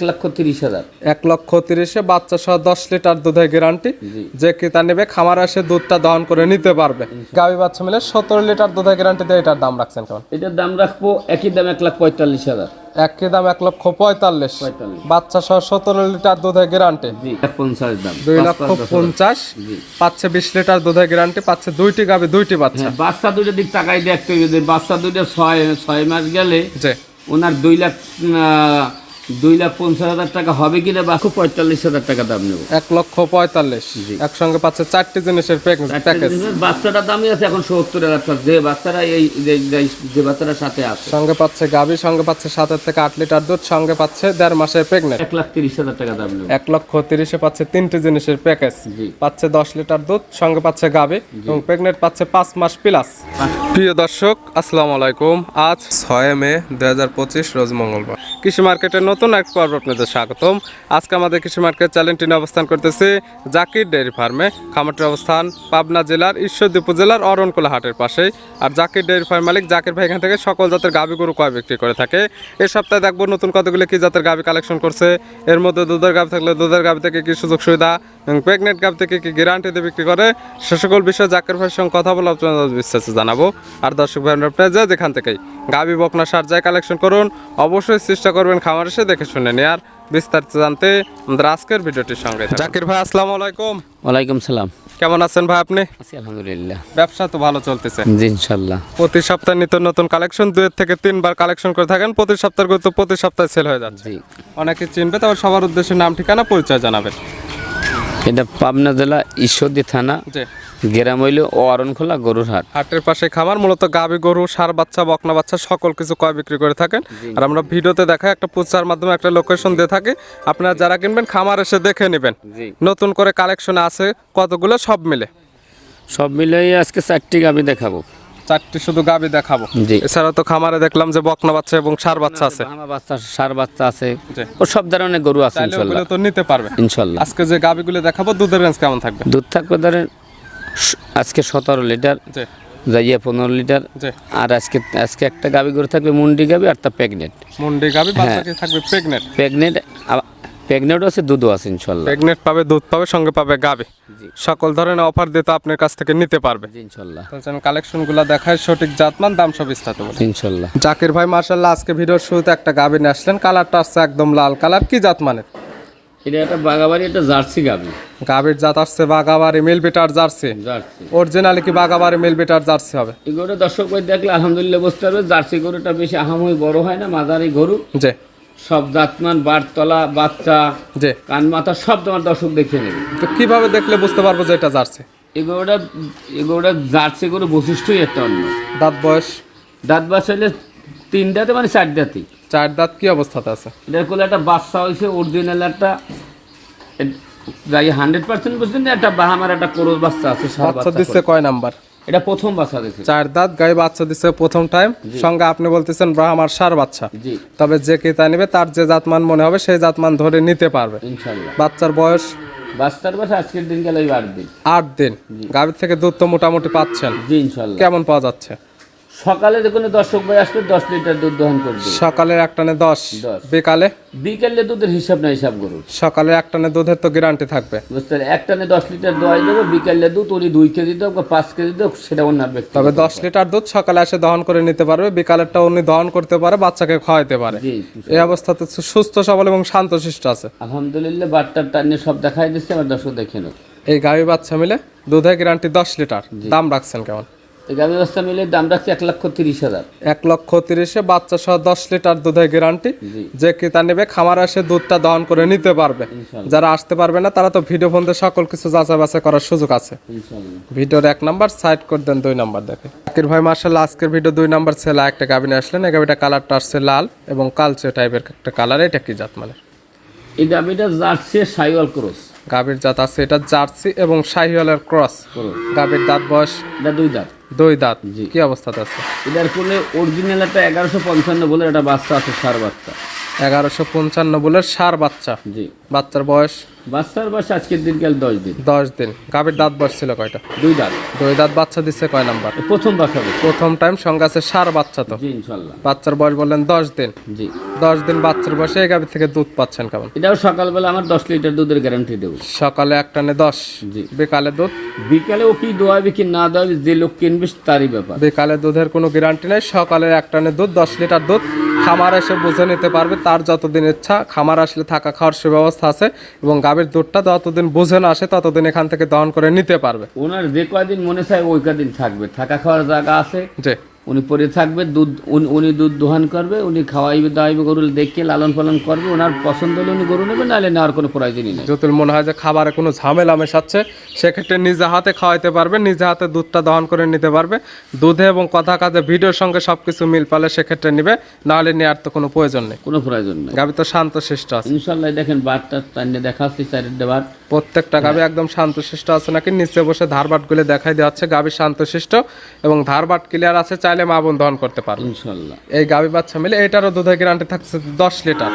এক লক্ষ তিরিশ হাজার। এক লক্ষ তিরিশে বাচ্চা সহ দশ লিটার দুধের গ্যারান্টি। যে ক্রেতা নেবে খামার এসে দুধটা দহন করে নিতে পারবে। গাভী বাচ্চা মিলে সতেরো লিটার দুধের গ্যারান্টি দিয়ে এটার দাম রাখছেন কেমন? এটার দাম রাখব একই দাম এক লাখ পঁয়তাল্লিশ হাজার। এক কে দাম এক লক্ষ পঁয়তাল্লিশ। বাচ্চা সহ সতেরো লিটার দুধের গ্যারান্টি। পঞ্চাশ দাম। দুই লক্ষ পঞ্চাশ। পাচ্ছে বিশ লিটার দুধের গ্যারান্টি পাচ্ছে দুইটি গাভী দুইটি বাচ্চা। হ্যাঁ বাচ্চা দুটো দিক তাকাই দেখতে বাচ্চা দুটো ছয় ছয় মাস গেলে যে ওনার দুই লাখ দুই লাখ পঞ্চাশ হাজার টাকা হবে কিনা বা খুব পঁয়তাল্লিশ হাজার টাকা দাম নেব। এক লক্ষ পঁয়তাল্লিশ। একসঙ্গে পাচ্ছে চারটি জিনিসের প্যাকেজ বাচ্চাটার দামই আছে এখন সত্তর হাজার টাকা। যে বাচ্চারা এই যে- বাচ্চারা সাথে আছে। সঙ্গে পাচ্ছে গাভী সঙ্গে পাচ্ছে সাতের থেকে আট লিটার দুধ সঙ্গে পাচ্ছে দেড় মাসের প্রেগনেন্ট এক লাখ তিরিশ হাজার টাকা দাম নেব। এক লক্ষ তিরিশে পাচ্ছে তিনটি জিনিসের প্যাকেজ পাচ্ছে দশ লিটার দুধ সঙ্গে পাচ্ছে গাবে এবং প্রেগনেন্ট পাচ্ছে পাঁচ মাস প্লাস প্রিয় দর্শক আসসালামু আলাইকুম। আজ ছয় মে দুই হাজার পঁচিশ রোজ মঙ্গলবার। কৃষি মার্কেটের নতুন এক পর্ব আপনাদের স্বাগতম। আজকে আমাদের কৃষি মার্কেট নিয়ে অবস্থান করতেছে জাকির ডেয়ারি ফার্মে। খামারটির অবস্থান পাবনা জেলার ঈশ্বরদী উপজেলার অরণকুলা হাটের পাশে। আর জাকির ডেয়ারি ফার্ম মালিক জাকির ভাই এখান থেকে সকল জাতের গাভী গরু কয় বিক্রি করে থাকে। এই সপ্তাহে দেখব নতুন কতগুলো কি জাতের গাভী কালেকশন করছে। এর মধ্যে দুধের গাভী থাকলে দুধের গাভী থেকে কি সুযোগ সুবিধা প্রেগনেন্ট গাভী থেকে কি গ্যারান্টি দিয়ে বিক্রি করে, সে সকল বিষয়ে জাকির ভাইয়ের সঙ্গে কথা বলে আপনাদের বিস্তারিত জানাব। আর দর্শক ভাই আপনারা যেখান থেকেই গাভী বকনা সার যায় কালেকশন করুন, অবশ্যই চেষ্টা করবেন খামার এসে দেখে শুনে নিয়ে আর বিস্তারিত জানতে আমাদের আজকের ভিডিওটির সঙ্গে জাকির ভাই আসসালামু আলাইকুম। ওয়ালাইকুম সালাম। কেমন আছেন ভাই আপনি? আছি আলহামদুলিল্লাহ। ব্যবসা তো ভালো চলতেছে। জি ইনশাল্লাহ প্রতি সপ্তাহে নিত্য নতুন কালেকশন দুই থেকে তিনবার কালেকশন করে থাকেন। প্রতি সপ্তাহের গুরুত্ব প্রতি সপ্তাহে সেল হয়ে যাচ্ছে। জি। অনেকে চিনবে তবে সবার উদ্দেশ্যে নাম ঠিকানা পরিচয় জানাবেন। এটা পাবনা জেলা ঈশ্বরদী থানা। যে গ্রাম হইল অরণখোলা গরুর হাট হাটের পাশে খামার মূলত গাভী গরু সার বাচ্চা বকনা বাচ্চা সকল কিছু কয় বিক্রি করে থাকেন। আর আমরা ভিডিওতে দেখা একটা প্রচার মাধ্যমে একটা লোকেশন দিয়ে থাকি। আপনারা যারা কিনবেন খামার এসে দেখে নেবেন। নতুন করে কালেকশন আছে কতগুলো? সব মিলে। সব মিলিয়ে আজকে চারটি গাবি দেখাবো। চারটি শুধু গাভী দেখাবো? জি। এছাড়া তো খামারে দেখলাম যে বকনা বাচ্চা এবং সার বাচ্চা আছে। বাচ্চা সার বাচ্চা আছে। ও সব ধরনের গরু আছে ইনশাল্লাহ। তো নিতে পারবে। ইনশাল্লাহ। আজকে যে গাভীগুলো দেখাবো দুধের রেঞ্জ কেমন থাকবে? দুধ থাকবে ধরেন আজকে সতেরো লিটার যাইয়া পনেরো লিটার আর আজকে আজকে একটা গাবি গরু থাকবে মুন্ডি গাবি আর তা প্রেগনেন্ট। মুন্ডি বাচ্চা কি থাকবে প্রেগনেন্ট। প্রেগনেন্ট প্রেগনেন্টও আছে দুধও আছে ইনশাল্লাহ। প্রেগনেন্ট পাবে দুধ পাবে সঙ্গে পাবে গাবে। জি। সকল ধরনের অফার দিয়ে তো আপনার কাছ থেকে নিতে পারবে। ইনশাল্লাহ। তাহলে কালেকশনগুলো দেখায় সঠিক জাতমান দাম সব বিস্তারিত বলি। ইনশাল্লাহ। জাকির ভাই মার্শাল্লাহ আজকে ভিডিওর শুরুতে একটা গাভী নিয়ে আসলেন। কালারটা আসছে একদম লাল কালার কি জাত মানে এটা একটা বাগাবাড়ি একটা জার্সি গাবি। গাভীর জাত আসছে বাগাবাড়ি মিল বিটার জার্সি। জার্সি। অরিজিনালি কি বাগাবাড়ি মিল বিটার জার্সি হবে? এই গরু দর্শক ভাই দেখলে আলহামদুলিল্লাহ বুঝতে পারবে জার্সি গরুটা বেশি আহামরি বড় হয় না মাঝারি গরু। যে সব দাঁতমান বারতলা বাচ্চা যে কান মাথা সব তোমার দর্শক দেখে নেবে। তো কীভাবে দেখলে বুঝতে পারব যে এটা জার্সি? এই গরুটা জার্সি গরু বৈশিষ্ট্যই একটা অন্য। দাঁত বয়স? দাঁত বাচ্চা হলে তিন দাঁতে মানে চার দাঁতেই। চার দাঁত কি অবস্থাতে আছে? এটার কোলে একটা বাচ্চা হয়েছে অরিজিনাল একটা। যাই হান্ড্রেড পার্সেন্ট বুঝছেন না, একটা বাহামার একটা বাচ্চা আছে বাচ্চা দিচ্ছে কয় নাম্বার? এটা প্রথম বাচ্চা দিচ্ছে চার দাঁত গায়ে বাচ্চা দিচ্ছে প্রথম টাইম সঙ্গে আপনি বলতেছেন ব্রাহ্মার সার বাচ্চা। তবে যে ক্রেতা নেবে তার যে জাতমান মনে হবে সেই জাতমান ধরে নিতে পারবে। বাচ্চার বয়স? বাচ্চার বাচ্চা আজকের দিন গেলে আট দিন। আট দিন। গাভীর থেকে দুধ তো মোটামুটি পাচ্ছেন। জি ইনশাল্লাহ। কেমন পাওয়া যাচ্ছে? সকালে যখন দর্শক ভাই আসবে দশ লিটার দুধ দহন করবে। সকালে একটানে দশ দশ। বিকালে? বিকেলে দুধের হিসাব না হিসাব করুন। সকালে একটানে দুধের তো গ্যারান্টি থাকবে। বুঝতে পারলেন? একটানে দশ লিটার দোয়াই দেবো বিকেলে দুধ উনি দুই কেজি দেবো বা পাঁচ কেজি দেবো সেটা ওনার ব্যক্তি তবে দশ লিটার দুধ সকালে এসে দহন করে নিতে পারবে বিকালেরটা উনি দহন করতে পারে বাচ্চাকে খাওয়াইতে পারে। এই অবস্থাতে সুস্থ সবল এবং শান্তশিষ্ট আছে। আলহামদুলিল্লাহ বাট্টার টানে সব দেখাই দিচ্ছে আমার দর্শক দেখে নেব এই গাভী বাচ্চা মিলে দুধের গ্যারান্টি দশ লিটার। দাম রাখছেন কেমন? এই গাভী ব্যবস্থা মিলে দাম রাখছে এক লক্ষ তিরিশ হাজার। এক লক্ষ তিরিশে বাচ্চা সহ দশ লিটার দুধের গ্যারান্টি। যে ক্রেতা নেবে খামার এসে দুধটা দহন করে নিতে পারবে। যারা আসতে পারবে না তারা তো ভিডিও ফোন সকল কিছু যাচাই বাছাই করার সুযোগ আছে। ভিডিওর এক নাম্বার সাইড করে দেন দুই নাম্বার দেখে। আকির ভাই মার্শাল আজকের ভিডিও দুই নাম্বার ছেলে একটা গাবিনে আসলেন। এই গাবিটা কালারটা আসছে লাল এবং কালচে টাইপের একটা কালার এটা কি জাত মানে? এই গাভীটা জার্সি সাইওয়াল ক্রস। গাবির জাত আছে এটা জার্সি এবং শাহিওয়ালের ক্রস। গাবির দাঁত বয়স? এটা দুই দাঁত। দুই দাঁত। কি অবস্থাতে আছে এটার কোলে অরিজিনাল একটা এগারোশো পঞ্চান্ন বলে একটা বাচ্চা আছে সার বাচ্চা। এগারোশো পঞ্চান্ন বলে সার বাচ্চা। জি। বাচ্চার বয়স? বাচ্চার বয়স আজকের দিন গেল দশ দিন। দশ দিন। গাভীর দাঁত বসছিল কয়টা? দুই দাঁত। দুই দাঁত বাচ্চা দিচ্ছে কয় নাম্বার? প্রথম বাচ্চা। প্রথম টাইম সঙ্গে আছে সার বাচ্চা তো। ইনশাল্লাহ। বাচ্চার বয়স বললেন দশ দিন। জি। দশ দিন বাচ্চার বয়সে এই গাভীর থেকে দুধ পাচ্ছেন কেমন? এটাও সকালবেলা আমার দশ লিটার দুধের গ্যারান্টি দেবো। সকালে এক টানে দশ জি। বিকালে দুধ? বিকালে ও কি দোয়াবে কি না দেওয়াবে যে লোক কিনবে তারই ব্যাপার। বিকালে দুধের কোনো গ্যারান্টি নেই সকালে এক টানে দুধ দশ লিটার দুধ খামার এসে বুঝে নিতে পারবে তার যতদিন ইচ্ছা খামার আসলে থাকা খাওয়ার সুব্যবস্থা আছে এবং গাভীর দুধটা যতদিন বুঝে না আসে ততদিন এখান থেকে দহন করে নিতে পারবে। ওনার যে কয়দিন মনে চায় ওই কদিন থাকবে। থাকা খাওয়ার জায়গা আছে। উনি পরে থাকবে দুধ উনি- দুধ দোহান করবে উনি খাওয়াইবে দাওয়াইবে গরু দেখে লালন পালন করবে ওনার পছন্দ হলে উনি গরু নেবে নাহলে নেওয়ার কোনো প্রয়োজনই নেই। যদি মনে হয় যে খাবারে কোনো ঝামেলা মেশাচ্ছে সেক্ষেত্রে নিজে হাতে খাওয়াইতে পারবে নিজে হাতে দুধটা দহন করে নিতে পারবে। দুধে এবং কথা কাজে ভিডিওর সঙ্গে সবকিছু মিল পালে সেক্ষেত্রে নিবে নাহলে নেওয়ার তো কোনো প্রয়োজন নেই। কোনো প্রয়োজন নেই। গাবি তো শান্ত শিষ্ট আছে। ইনশাল্লাহ দেখেন বারটা টাইনে দেখাচ্ছি চারিটা বার। প্রত্যেকটা গাভী একদম শান্তশিষ্ট আছে নাকি? নিচে বসে ধারবাটগুলো দেখাই দেওয়া হচ্ছে গাভী শান্তশিষ্ট এবং ধারবাট ক্লিয়ার আছে চাইলে মা বোন দহন করতে পারবে। ইনশাল্লাহ এই গাভী বাচ্চা মিলে এটারও দুধের গ্যারান্টি থাকছে দশ লিটার।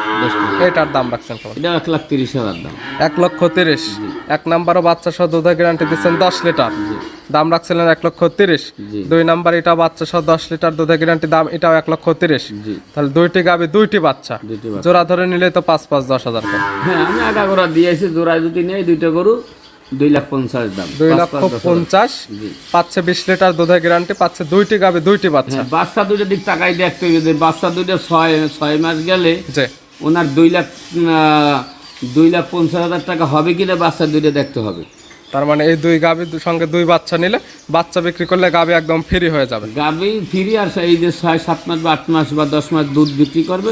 এটার দাম রাখছেন এটা এক লাখ তিরিশ হাজার দাম। এক লক্ষ তিরিশ। এক নাম্বারও বাচ্চা সহ দুধের গ্যারান্টি দিচ্ছেন দশ লিটার। দাম রাখছিলেন এক লক্ষ তিরিশ। দুই নাম্বার এটা বাচ্চা সহ দশ লিটার দুধের গ্যারান্টি দাম এটাও এক লক্ষ তিরিশ। জি। তাহলে দুইটি গাভী দুইটি বাচ্চা। জোড়া ধরে নিলে তো পাঁচ পাঁচ দশ হাজার হ্যাঁ আমি আগা করা দিয়েছি জোড়ায় যদি নেই দুইটা গরু দুই লাখ পঞ্চাশ দাম। দুই লক্ষ। পঞ্চাশ পাচ্ছে বিশ লিটার দুধের গ্যারান্টি পাচ্ছে দুইটি গাবে দুইটি বাচ্চা। হ্যাঁ বাচ্চা দুটো দিক তাকাই দেখতে হবে যে বাচ্চা দুইটা ছয় ছয় মাস গেলে ওনার দুই লাখ দুই লাখ পঞ্চাশ হাজার টাকা হবে কিনা বাচ্চা দুইটা দেখতে হবে। তার মানে এই দুই গাভীর সঙ্গে দুই বাচ্চা নিলে বাচ্চা বিক্রি করলে গাভী একদম ফ্রি হয়ে যাবে। গাভী ফ্রি আর এই যে ছয় সাত মাস বা আট মাস বা দশ মাস দুধ বিক্রি করবে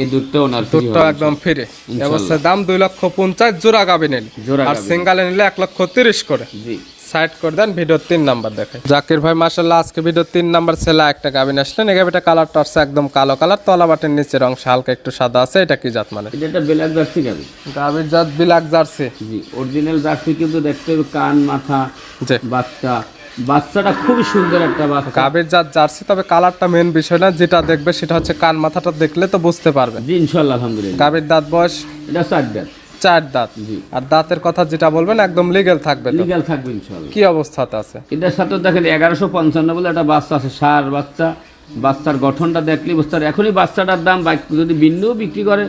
এই দুধটা ওনার দুধটা একদম ফ্রি অবস্থায় দাম দুই লক্ষ পঞ্চাশ জোড়া গাভী নিলে। জোড়া আর গাভী। সিঙ্গালে নিলে এক লক্ষ তিরিশ করে। জি। সাইড করে দেন ভিডিওর তিন নাম্বার দেখে জাকির ভাই মাসাল্লাহ আজকে ভিডিওর তিন নাম্বার ছেলে একটা গাভিন আসলেন। এই গাভিটা কালারটা হচ্ছে একদম কালো কালার তলা বাটের নিচের অংশ হালকা একটু সাদা আছে এটা কি জাত মানে? এটা ব্ল্যাক জার্সি গাবি গাভির জাত বিলাক জার্সি। জি অরিজিনাল জার্সি কিন্তু দেখতে হবে কান মাথা বাচ্চা। বাচ্চাটা খুবই সুন্দর একটা বাচ্চা। গাভির জাত জার্সি তবে কালারটা মেন বিষয় না যেটা দেখবে সেটা হচ্ছে কান মাথাটা দেখলে তো বুঝতে পারবে। জি ইনশাল্লাহ আলহামদুলিল্লাহ। গাভির দাঁত বয়স? এটা চার দেন চার দাঁত। আর দাঁতের কথা যেটা বলবেন একদম লিগেল থাকবে লিগেল লিগাল থাকবে ইনশাআল্লাহ। কি অবস্থাতে আছে? এটার সাথে দেখেন এগারোশো পঞ্চান্ন বলে একটা বাচ্চা আছে সার বাচ্চা। বাচ্চার গঠনটা দেখলে বুঝতে পারে এখনই বাচ্চাটার দাম যদি ভিন্নও বিক্রি করে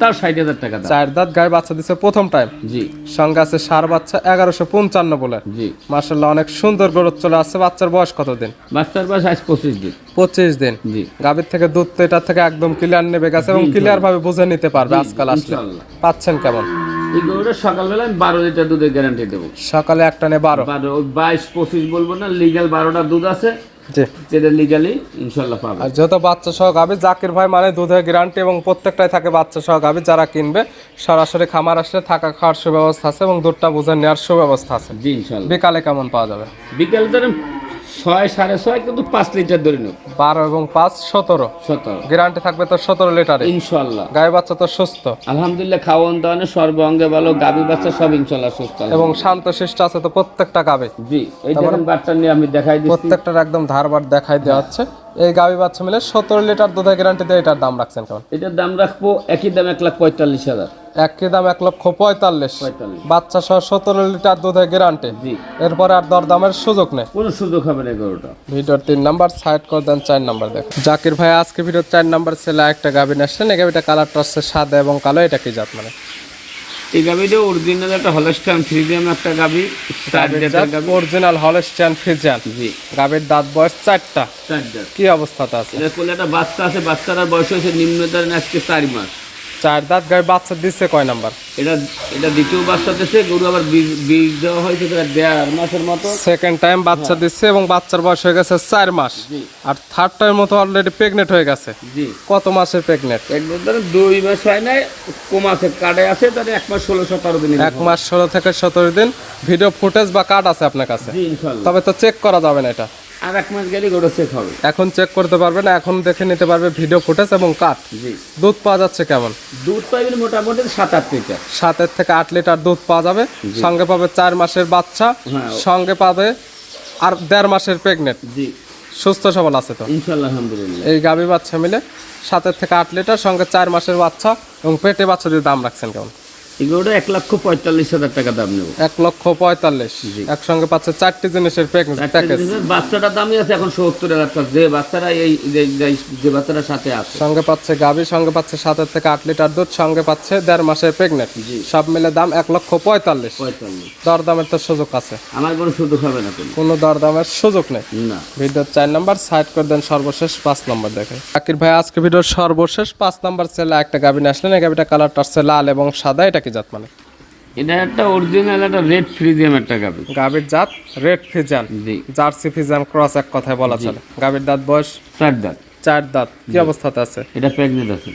তাও ষাট হাজার টাকা চার দাঁত গায়ে বাচ্চা দিচ্ছে প্রথম টাইম জি। সঙ্গে আছে সার বাচ্চা এগারোশো পঞ্চান্ন বলে। জি। মার্শাল্লাহ অনেক সুন্দর গরু চলে আসছে। বাচ্চার বয়স কতদিন? বাচ্চার বয়স আজ পঁচিশ দিন। পঁচিশ দিন। জি। গাভীর থেকে দুধ তো এটার থেকে একদম ক্লিয়ার নেবে গেছে এবং ক্লিয়ার ভাবে বুঝে নিতে পারবে আজকাল আসলে। পাচ্ছেন কেমন? এই গরুটা সকালবেলা আমি বারো লিটার দুধের গ্যারান্টি দেবো। সকালে একটা নে বারো। বারো বাইশ পঁচিশ বলব না লিগাল বারোটা দুধ আছে। যেটা লিগালি ইনশাল্লাহ পাবে আর যেহেতু বাচ্চা সহ গাবে জাকির ভাই মানে দুধের গ্যারান্টি এবং প্রত্যেকটাই থাকে বাচ্চা সহ গাবে যারা কিনবে সরাসরি খামার আসলে থাকা খাওয়ার সুব্যবস্থা আছে এবং দুধটা বুঝে নেওয়ার সুব্যবস্থা আছে। জি ইনশাল্লাহ বিকালে কেমন পাওয়া যাবে? বিকালে ধরেন ছয় সাড়ে ছয় কিন্তু পাঁচ লিটার ধরে নেব। বারো এবং পাঁচ সতেরো। সতেরো। গ্যারান্টি থাকবে তো সতেরো লিটারে? ইনশাল্লাহ গায়ে বাচ্চা তো সুস্থ। আলহামদুলিল্লাহ খাওয়ান দাওয়ানে সর্ব অঙ্গে ভালো গাভী বাচ্চা সব ইনশাল্লাহ সুস্থ। এবং শান্ত শিষ্ট আছে তো প্রত্যেকটা গাবে জি এই দেখেন বাচ্চা নিয়ে আমি দেখাই দিচ্ছি। প্রত্যেকটার একদম ধারবার দেখাই দেওয়া হচ্ছে। এই গাভী বাচ্চা মিলে সতেরো লিটার দুধের গ্যারান্টি দিয়ে এটার দাম রাখছেন কেমন? এটার দাম রাখব একই দাম এক লাখ পঁয়তাল্লিশ হাজার। একই দাম এক লক্ষ পঁয়তাল্লিশ। বাচ্চা সহ সতেরো লিটার দুধের গ্যারান্টি এরপরে আর দরদামের সুযোগ নেই। কোনো সুযোগ হবে না গরুটা। ভিডিওর তিন নাম্বার সাইড করে দেন চার নাম্বার দেখো জাকির ভাই আজকে ভিডিওর চার নাম্বার ছেলে একটা গাভী আসছেন এই গাভীটা কালারটা হচ্ছে সাদা এবং কালো। এটা কি জাত মানে? এই গাভীটা অরিজিনাল একটা হলস্টাইন ফ্রিজিয়াম একটা গাভী অরিজিনাল হলস্টিয়ান ফ্রিজিয়ান জি। গাভীর দাঁত বয়স চারটা। কি অবস্থাতে আছে? এটা একটা বাচ্চা আছে বাচ্চাটার বয়স হয়েছে নিম্ন ধরেন আজকে চার মাস। চার দাঁত গায়ে বাচ্চা দিচ্ছে কয় নাম্বার? এটা এটা দ্বিতীয় বাচ্চা দিচ্ছে গরু আবার বীজ দেওয়া হয়েছে দেড় মাসের মতো। সেকেন্ড টাইম বাচ্চা দিচ্ছে এবং বাচ্চার বয়স হয়ে গেছে চার মাস। আর থার্ড টাইম মতো অলরেডি প্রেগনেন্ট হয়ে গেছে। জি। কত মাসের প্রেগনেন্ট একদম ধরেন দুই মাস হয় নাই কম আছে কার্ডে আছে তাহলে এক মাস ষোলো সতেরো দিন এক মাস ষোলো থেকে সতেরো দিন। ভিডিও ফুটেজ বা কার্ড আছে আপনার কাছে? তবে তো চেক করা যাবে না এটা। আর এক মাস গেলে গরু চেক হবে। এখন চেক করতে পারবে না এখন দেখে নিতে পারবে ভিডিও ফুটেজ এবং কাঠ। জি। দুধ পাওয়া যাচ্ছে কেমন? দুধ পাইবেন মোটামুটি সাত আট লিটার। সাতের থেকে আট লিটার দুধ পাওয়া যাবে। সঙ্গে পাবে চার মাসের বাচ্চা হ্যাঁ। সঙ্গে পাবে আর দেড় মাসের প্রেগনেন্ট জি। সুস্থ সবল আছে তো? আলহামদুলিল্লাহ। এই গাভী বাচ্চা মিলে সাতের থেকে আট লিটার সঙ্গে চার মাসের বাচ্চা এবং পেটে বাচ্চা দিয়ে দাম রাখছেন কেমন? এগুলোটা এক লক্ষ পঁয়তাল্লিশ হাজার টাকা দাম নেব। এক লক্ষ পঁয়তাল্লিশ। একসঙ্গে পাচ্ছে চারটি জিনিসের প্যাকেজ বাচ্চাটার দামই আছে এখন সত্তর হাজার টাকা। যে বাচ্চারা এই যে- যে সাথে আছে। সঙ্গে পাচ্ছে গাভী সঙ্গে পাচ্ছে থেকে আট লিটার দুধ সঙ্গে পাচ্ছে দেড় মাসের প্রেগনেন্ট সব মিলে দাম এক লক্ষ পঁয়তাল্লিশ। পঁয়তাল্লিশ। দরদামের তো সুযোগ আছে। আমার কোনো সুযোগ হবে না কোনো। দরদামের সুযোগ নেই। না। ভিডিওর চার নাম্বার সাইড করে দেন সর্বশেষ পাঁচ নাম্বার দেখে। আকির ভাই আজকে ভিডিওর সর্বশেষ পাঁচ নাম্বার ছেলে একটা গাভী নিয়ে আসলেন। এই গাভীটা কালারটা লাল এবং সাদা। এটা কি জাত মানে? এটা একটা অরিজিনাল একটা রেড ফ্রিজিয়াম একটা গাবি গাভীর জাত রেড ফ্রিজিয়াম জি। জার্সি ফ্রিজিয়াম ক্রস এক কথায় বলা চলে। গাভীর দাঁত বয়স? চার দাঁত। চার দাঁত। কি অবস্থাতে আছে? এটা প্রেগনেন্ট আছে।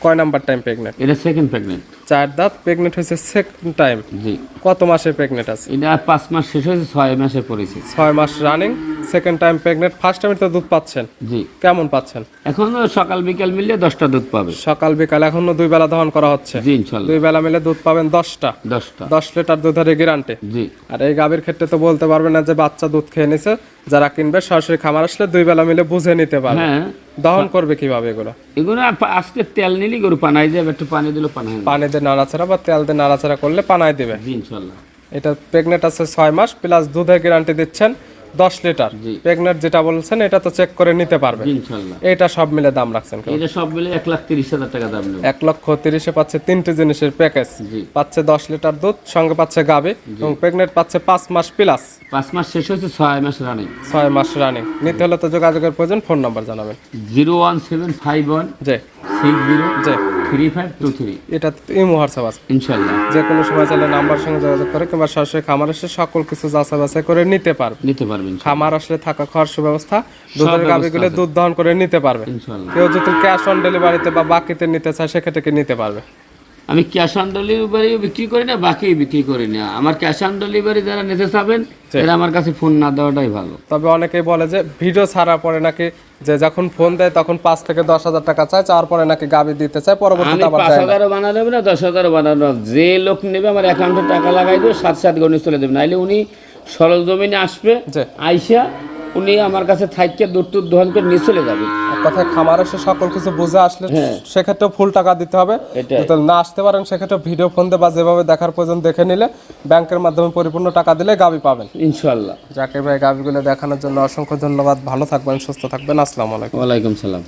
কয় নাম্বার টাইম প্রেগনেন্ট এটা সেকেন্ড প্রেগনেন্ট চার দাঁত প্রেগনেন্ট হয়েছে সেকেন্ড টাইম জি। কত মাসের প্রেগনেন্ট আছে? এটা আর পাঁচ মাস শেষ হয়েছে ছয় মাসে পড়েছে। ছয় মাস running second time pregnant first টাইমে তো দুধ পাচ্ছেন। জি। কেমন পাচ্ছেন? এখন সকাল বিকাল মিলিয়ে দশটা দুধ পাবে। সকাল বিকাল এখনও দুই বেলা দহন করা হচ্ছে। জি ইনশাল্লাহ। দুই বেলা মিলে দুধ পাবেন দশটা। দশটা। দশ লিটার দুধের গ্যারান্টি জি। আর এই গাভীর ক্ষেত্রে তো বলতে পারবে না যে বাচ্চা দুধ খেয়ে নিছে যারা কিনবে সরাসরি খামার আসলে দুই বেলা মিলে বুঝে নিতে পারবে। হ্যাঁ। দহন করবে কীভাবে এগুলো? এগুলো আজকে তেল নিলি গরু পানাই যাবে একটু পানি দিলে পানাই পানি নাড়াচাড়া বা তেল দিয়ে নাড়াচাড়া করলে পানায় দেবে। ইনশাল্লাহ। এটা প্রেগনেন্ট আছে ছয় মাস প্লাস দুধের গ্যারান্টি দিচ্ছেন দশ লিটার। জি। প্রেগনেন্ট যেটা বলছেন এটা তো চেক করে নিতে পারবে। ইনশাল্লাহ। এটা সব মিলে দাম রাখছেন এটা সব মিলে এক লাখ তিরিশ হাজার টাকা দাম এক লক্ষ তিরিশে পাচ্ছে তিনটে জিনিসের প্যাকেজ। পাচ্ছে দশ লিটার দুধ সঙ্গে পাচ্ছে গাবে এবং প্রেগনেন্ট পাচ্ছে পাঁচ মাস প্লাস। পাঁচ মাস শেষ হয়েছে ছয় মাস রানিং। ছয় মাস রানিং। নিতে হলে তো যোগাযোগের প্রয়োজন ফোন নাম্বার জানাবেন। Zero one seven five one যে সিক্স জিরো। যে থ্রি ফাইভ টু থ্রি এটা ইমো হোয়াটসঅ্যাপ আছে। ইনশাল্লাহ যে কোনো সময় চাইলে নাম্বার সঙ্গে যোগাযোগ করে কিংবা সরাসরি খামার এসে সকল কিছু যাচাই বাছাই করে নিতে পারবে। নিতে পারবেন খামার আসলে থাকা খাওয়ার সুব্যবস্থা দুধের দুধ দহন করে নিতে পারবে। কেউ যদি ক্যাশ অন ডেলিভারিতে বা বাকিতে নিতে চায় সেক্ষেত্রে নিতে পারবে? আমি ক্যাশ অন ডেলিভারিও বিক্রি করি না বাকি বিক্রি করি না আমার ক্যাশ অন ডেলিভারি যারা নিতে চাবেন এরা আমার কাছে ফোন না দেওয়াটাই ভালো তবে অনেকেই বলে যে ভিডিও ছাড়া পরে নাকি যে যখন ফোন দেয় তখন পাঁচ থেকে দশ হাজার টাকা চায় চাওয়ার পরে নাকি গাবি দিতে চায় আমি আবার পাঁচ দেয় না। হাজারও বানানো হবে না দশ হাজারও বানানো হবে। যে লোক নেবে আমার অ্যাকাউন্টে টাকা লাগাই দেবে সাত সাত গণিত চলে দেবে নাইলে উনি সরল জমিনে আসবে জি। আইসা উনি আমার কাছে থাইকে দুধ টুধ দহন করে নিয়ে চলে যাবে এক খামারে এসে সকল কিছু বুঝে আসলে সেক্ষেত্রে সেক্ষেত্রেও ফুল টাকা দিতে হবে। যদি না আসতে পারেন সেক্ষেত্রে ভিডিও ফোন দিয়ে বা যেভাবে দেখার প্রয়োজন দেখে নিলে ব্যাংকের মাধ্যমে পরিপূর্ণ টাকা দিলে গাবি পাবেন। ইনশাল্লাহ জাকির ভাই গাবিগুলো দেখানোর জন্য অসংখ্য ধন্যবাদ। ভালো থাকবেন সুস্থ থাকবেন। আসসালামু আলাইকুম। ওয়ালাইকুম সালাম।